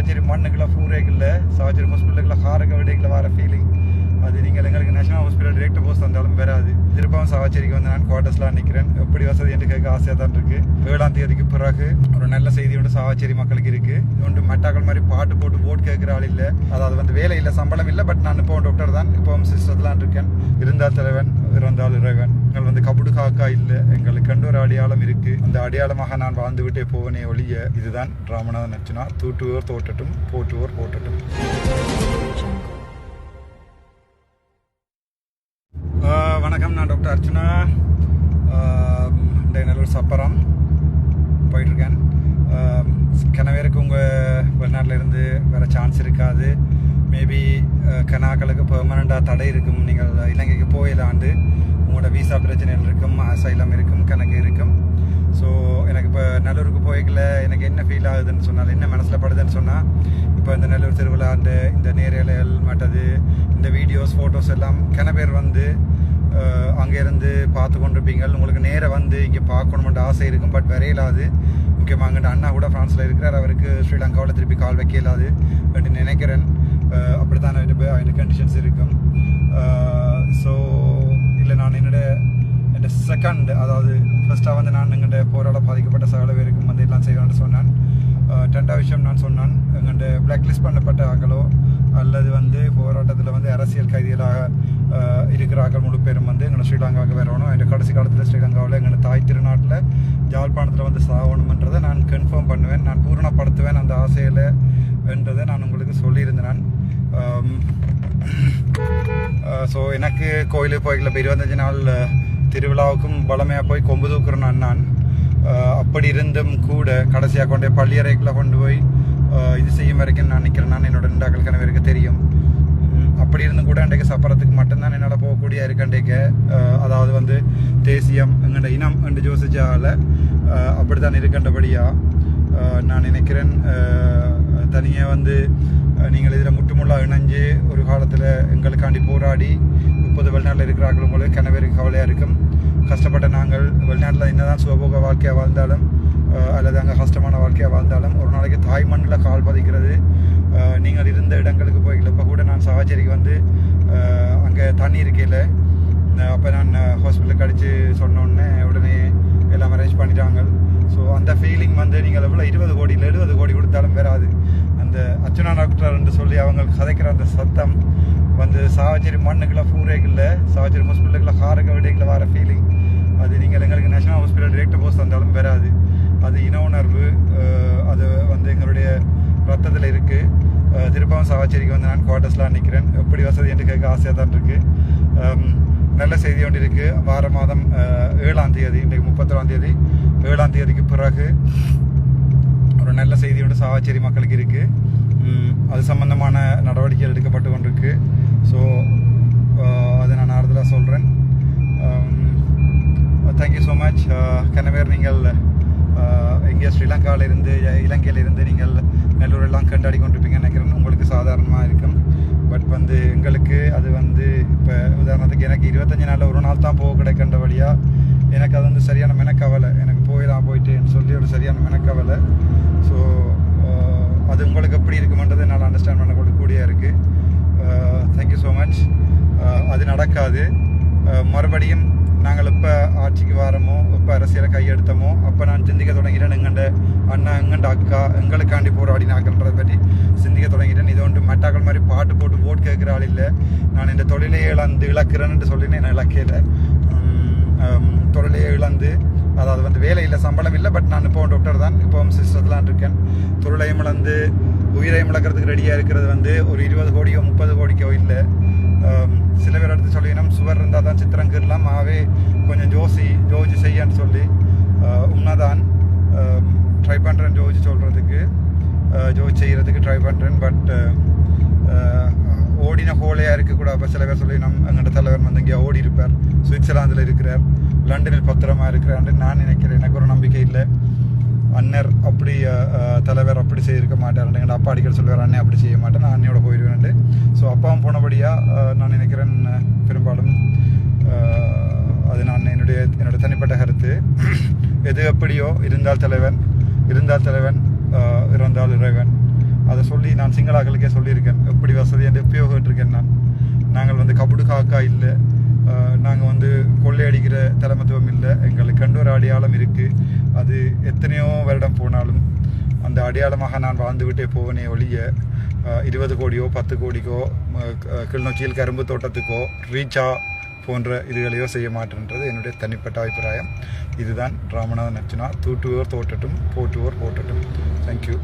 சாவச்சேரி மண்ணுக்குள்ள ஃபூரேக்குள்ள சாவச்சேரி ஹாஸ்பிட்டலுக்குள்ள காரக விடைக்குள்ள வர ஃபீலிங் அது நீங்கள் எங்களுக்கு நேஷனல் ஹாஸ்பிட்டல் டிரெக்ட் போஸ்ட் வந்தாலும் வராது. திருப்பவும் சவாச்சேரிக்கு வந்து நான் குவார்ட்டர்ஸ்லாம் நிற்கிறேன் எப்படி வசதி என்று கேட்க ஆசையாக தான் இருக்குது ஏழாம் தேதிக்கு பிறகு ஒரு நல்ல செய்தி ஒன்று சாவச்சேரி மக்களுக்கு இருக்குது ஒன்று மெட்டாக்கள் மாதிரி பாட்டு போட்டு ஓட் கேட்குற ஆள் இல்லை. அதாவது வந்து வேலை இல்லை சம்பளம் இல்லை பட் நான் இப்போ டாக்டர் தான். இப்போவும் சிஸ்டர்லாம் இருக்கேன். இருந்தால் தலைவன் இறந்தால் இறைவன். எங்கள் வந்து கபடு காக்கா இல்லை. எங்களுக்கு கண்டு ஒரு அடையாளம் இருக்கு. அந்த அடையாளமாக நான் வாழ்ந்து விட்டே போவனே ஒழிய இதுதான் ராமநாதன் நச்சுனா தூட்டுவோர் தோட்டட்டும் போட்டுவோர் போட்டட்டும் வணக்கம் நான் டாக்டர் அர்ச்சனா. இந்த நல்லூர் சப்பரம் போயிட்டுருக்கேன். கனவேருக்கு உங்கள் வெளிநாட்டில் இருந்து வர சான்ஸ் இருக்காது. மேபி கனாக்களுக்கு பெர்மனண்டாக தடை இருக்கும். நீங்கள் இலங்கைக்கு போயிலாண்டு உங்களோட விசா பிரச்சனைகள் இருக்கும் அசைலம் இருக்கும் கணக்கு இருக்கும். ஸோ எனக்கு இப்போ நல்லூருக்கு போய்க்கல எனக்கு என்ன ஃபீல் ஆகுதுன்னு சொன்னால் என்ன மனசில் படுதுன்னு சொன்னால் இப்போ இந்த நல்லூர் திருவிழா அந்த இந்த நேரலைகள் மற்றது இந்த வீடியோஸ் ஃபோட்டோஸ் எல்லாம் கன பேர் வந்து அங்கேருந்து பார்த்து கொண்டிருப்பீங்கள். உங்களுக்கு நேராக வந்து இங்கே பார்க்கணுமென்ற ஆசை இருக்கும் பட் வரையலாது முக்கியமாக அங்கிட்ட அண்ணா கூட ஃப்ரான்ஸில் இருக்கிறார். அவருக்கு ஸ்ரீலங்காவில் திருப்பி கால் வைக்க இயலாது அப்படின்னு நினைக்கிறேன். அஹ், அப்படித்தான் அவருக்கு கண்டிஷன்ஸ் இருக்கும். ஸோ இல்லை நான் என்னோட இந்த செகண்ட் அதாவது ஃபர்ஸ்ட்டாக வந்து நான் எங்கள்கிட்ட போராட பாதிக்கப்பட்ட சகல பேருக்கும் வந்து எல்லாம் செய்யலாம்னு சொன்னேன். அஹ் விஷயம் நான் சொன்னான் எங்கள்கிட்ட பிளாக்லிஸ்ட் பண்ணப்பட்ட ஆக்களோ அல்லது வந்து போராட்டத்தில் வந்து அரசியல் கைதிகளாக இருக்கிற ஆக்கள் முழு பேரும் வந்து எங்களை ஸ்ரீலங்காவுக்கு வரணும் எங்கள் கடைசி காலத்தில் ஸ்ரீலங்காவில் எங்கள் தாய் திருநாட்டில் ஜாழ்ப்பாணத்தில் வந்து சாகணுமன்றதை நான் கன்ஃபார்ம் பண்ணுவேன் நான் பூரணப்படுத்துவேன் அந்த ஆசையில் என்றதை நான் உங்களுக்கு சொல்லியிருந்தேன் நான் ஸோ எனக்கு கோயிலுக்கு போய்க்கல இப்போ இருபத்தஞ்சு நாள் திருவிழாவுக்கும் வளமையாக போய் கொம்பு தூக்குறேன் நான் நான் அப்படி இருந்தும் கூட கடைசியாக கொண்டு பள்ளியறைக்குள்ளே கொண்டு போய் இது செய்யும் வரைக்கும் நான் நிற்கிறேன் நான் என்னோட ரெண்டாக்கள் கணவருக்கு தெரியும் அப்படி இருந்தும் கூட அன்றைக்கு சப்பரத்துக்கு மட்டும்தான் என்னால் போகக்கூடிய இருக்கண்டைக்கு அதாவது வந்து தேசியம் எங்கள்ட இனம் என்று யோசிச்சால அப்படி தான் இருக்கின்றபடியாக நான் நினைக்கிறேன் தனியாக வந்து நீங்கள் இதில் முட்டுமுள்ளாக இணைஞ்சு ஒரு காலத்தில் எங்களுக்காண்டி போராடி இப்போது வெளிநாட்டில் இருக்கிறார்கள் உங்களுக்கு கனவேருக்கு கவலையாக இருக்கும். கஷ்டப்பட்ட நாங்கள் வெளிநாட்டில் என்னதான் சுகபோக வாழ்க்கையாக வாழ்ந்தாலும் அல்லது அங்கே கஷ்டமான வாழ்க்கையாக வாழ்ந்தாலும் ஒரு நாளைக்கு தாய் மண்ணில் கால் பதிக்கிறது நீங்கள் இருந்த இடங்களுக்கு போய்க்கல இப்போ கூட நான் சாவச்சேரிக்கு வந்து அங்கே தண்ணி இருக்கையில் அப்போ நான் ஹாஸ்பிட்டலுக்கு அடித்து சொன்னோடனே உடனே எல்லாம் அரேஞ்ச் பண்ணிட்டாங்க. ஸோ அந்த ஃபீலிங் வந்து நீங்கள் எவ்வளோ இருபது கோடி இல்லை எழுபது கோடி கொடுத்தாலும் வராது. அந்த அர்ச்சனா டாக்டர் என்று சொல்லி அவங்க கதைக்கிற அந்த சத்தம் வந்து சாவச்சேரி மண்ணுக்குள்ள ஃபூரேக்குள்ள சாவச்சேரி ஹாஸ்பிட்டலுக்குள்ள காரக விடைக்குள்ள வர ஃபீலிங் அது நீங்கள் எங்களுக்கு நேஷனல் ஹாஸ்பிட்டல் டிரெக்ட் போஸ்ட் வந்தாலும் வராது அது இன உணர்வு அஹ், அது வந்து எங்களுடைய ரத்தத்தில் இருக்குது சாவச்சேரிக்கு வந்து நான் குவார்ட்டர்ஸ்லாம் நிற்கிறேன் எப்படி வசதி என்று கேட்க ஆசையாக தான் இருக்குது நல்ல செய்தி ஒன்று இருக்குது வார மாதம் ஏழாம் தேதி இன்றைக்கு முப்பத்தொழாம் தேதி. ஏழாம் தேதிக்கு பிறகு ஒரு நல்ல செய்தி ஒன்று சாவச்சேரி மக்களுக்கு இருக்குது அது சம்பந்தமான நடவடிக்கைகள் எடுக்கப்பட்டு கொண்டிருக்கு. ஸோ அதை நான் ஆறுதலாக சொல்கிறேன் தேங்க்யூ ஸோ மச் கனவேர் நீங்கள் இங்கே ஸ்ரீலங்காவிலிருந்து இலங்கையிலிருந்து நீங்கள் நெல்லூர் எல்லாம் கண்டாடி கொண்டிருப்பீங்கன்னு நினைக்கிறேன். உங்களுக்கு சாதாரணமாக இருக்கும். பட் வந்து எங்களுக்கு அது வந்து இப்போ உதாரணத்துக்கு எனக்கு இருபத்தஞ்சி நாளில் ஒரு நாள் தான் போக கிடைக்கின்ற வழியாக எனக்கு அது வந்து சரியான மெனக்கவலை. எனக்கு போயிடலாம் போயிட்டேன்னு சொல்லி ஒரு சரியான மெனக்கவலை. ஸோ அது உங்களுக்கு எப்படி இருக்குமென்றது என்னால் அண்டர்ஸ்டாண்ட் பண்ணக்கூடிய இருக்குது தேங்க்யூ ஸோ மச் அது நடக்காது. மறுபடியும் நாங்கள் இப்போ ஆட்சிக்கு வாரமோ இப்போ அரசியலை கையெடுத்தோமோ அப்போ நான் சிந்திக்க தொடங்கிறேன் எங்கண்ட அண்ணா எங்கண்ட அக்கா எங்களுக்காண்டி போராடினாங்கன்றதை பற்றி சிந்திக்க தொடங்கிறேன் இது ஒன்று மட்டாக்கள் மாதிரி பாட்டு போட்டு ஓட் கேட்குற ஆள் இல்லை நான் இந்த தொழிலை இழந்து இழக்கிறேன்னு சொல்லினேன் நான் இழக்கையில் தொழிலையே இழந்து அதாவது வந்து வேலை இல்லை சம்பளம் இல்லை பட் நான் இப்போ டாக்டர் தான் இப்போ சிஸ்டர்லாம் இருக்கேன் தொழிலையும் இழந்து உயிரையும் இழக்கிறதுக்கு ரெடியாக இருக்கிறது வந்து ஒரு இருபது கோடியோ முப்பது கோடிக்கோ இல்லை ஆம், சில பேர் எடுத்து சொல்லினோம் சித்திரங்கள் எல்லாம் ஆகவே கொஞ்சம் ஜோசி ஜோஜி செய்யான்னு சொல்லி ஆஹ், உண்மைதான் ட்ரை பண்ணுறேன் ஜோஜி சொல்கிறதுக்கு ஜோஜி செய்கிறதுக்கு ட்ரை பண்ணுறேன் பட் ஓடின ஹோலையாக இருக்கக்கூடாது அப்போ சில பேர் சொல்லி நம் தலைவர் வந்து இங்கே ஓடி இருப்பார். சுவிட்சர்லாந்தில் இருக்கிறார். லண்டனில் பத்திரமா இருக்கிறார் நான் நினைக்கிறேன். எனக்கு ஒரு நம்பிக்கை இல்லை. அண்ணர் அப்படி தலைவர் அப்படி செய்திருக்க மாட்டார். எங்கள் அப்பா அடிக்கடி சொல்லுவார் அண்ணன் அப்படி செய்ய மாட்டேன். நான் அன்னையோட போயிடுவேன் ஸோ அப்பாவும் போனபடியாக நான் நினைக்கிறேன் பெரும்பாலும் அது நான் என்னுடைய என்னோட தனிப்பட்ட கருத்து. எது எப்படியோ இருந்தால் தலைவன் இருந்தால் தலைவன் இறந்தால் இறைவன். அதை சொல்லி நான் சிங்களாக்களுக்கே சொல்லியிருக்கேன். எப்படி வசதி என்று எப்பயோ கேட்டிருக்கேன் நான். நாங்கள் வந்து கபடு காக்கா இல்லை. நாங்கள் வந்து கொள்ளையடிக்கிற தலைமத்துவம் இல்லை. எங்களுக்கு கண்டு ஒரு அடையாளம் இருக்குது அது எத்தனையோ வருடம் போனாலும் அந்த அடையாளமாக நான் வாழ்ந்துவிட்டே போவனே ஒழிய இருபது கோடியோ பத்து கோடிக்கோ ம- க- கிளிநொச்சியில் கரும்பு தோட்டத்துக்கோ ரீச்சா போன்ற இதுகளையோ செய்ய மாட்டேன்றது என்னுடைய தனிப்பட்ட அபிப்பிராயம். இதுதான் ராமநாதன் அர்ச்சனா. தூட்டுவோர் தோட்டட்டும் போட்டுவோர் போட்டட்டும் தேங்க்யூ